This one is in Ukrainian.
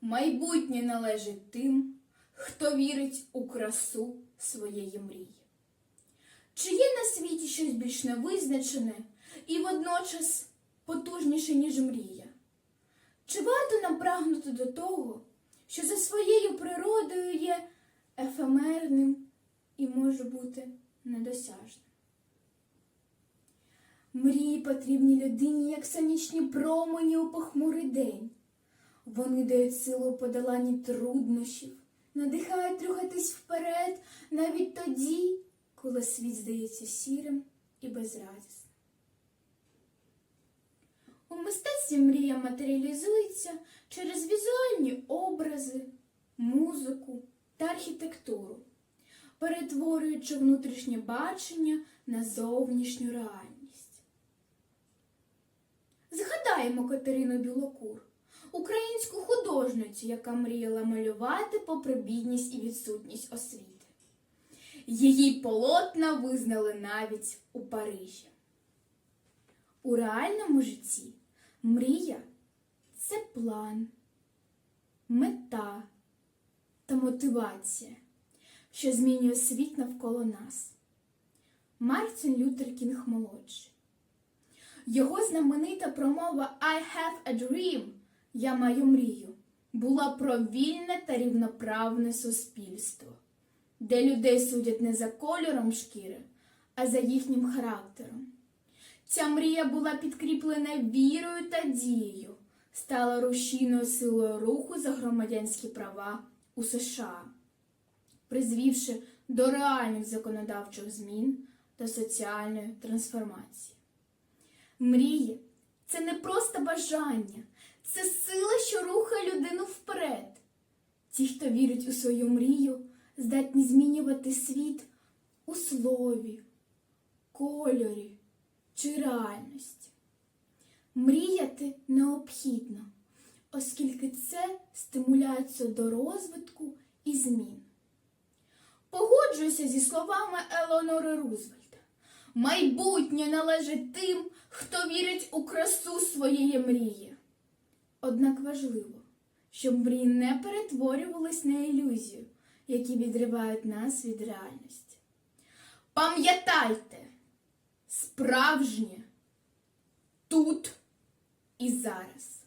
Майбутнє належить тим, хто вірить у красу своєї мрії. Чи є на світі щось більш невизначене і водночас потужніше, ніж мрія? Чи варто нам прагнути до того, що за своєю природою є ефемерним і може бути недосяжним? Мрії потрібні людині, як сонячні промені у похмурий день. Вони дають силу подоланні труднощів, надихають рухатись вперед навіть тоді, коли світ здається сірим і безрадісним. У мистецтві мрія матеріалізується через візуальні образи, музику та архітектуру, перетворюючи внутрішнє бачення на зовнішню реальність. Згадаємо Катерину Білокур, українську художницю, яка мріяла малювати попри бідність і відсутність освіти. Її полотна визнали навіть у Парижі. У реальному житті мрія це план, мета та мотивація, що змінює світ навколо нас. Мартін Лютер Кінг молодший. Його знаменита промова I have a dream Я маю мрію була про вільне та рівноправне суспільство, де людей судять не за кольором шкіри, а за їхнім характером. Ця мрія була підкріплена вірою та дією, стала рушійною силою руху за громадянські права у США, призвівши до реальних законодавчих змін та соціальної трансформації. Мрії це не просто бажання, це сила, що рухає людину вперед. Ті, хто вірить у свою мрію, здатні змінювати світ у слові, кольорі чи реальності. Мріяти необхідно, оскільки це стимуляція до розвитку і змін. Погоджуюся зі словами Елеонори Рузвельт. Майбутнє належить тим, хто вірить у красу своєї мрії. Однак важливо, щоб мрії не перетворювались на ілюзію, які відривають нас від реальності. Пам'ятайте, справжнє тут і зараз.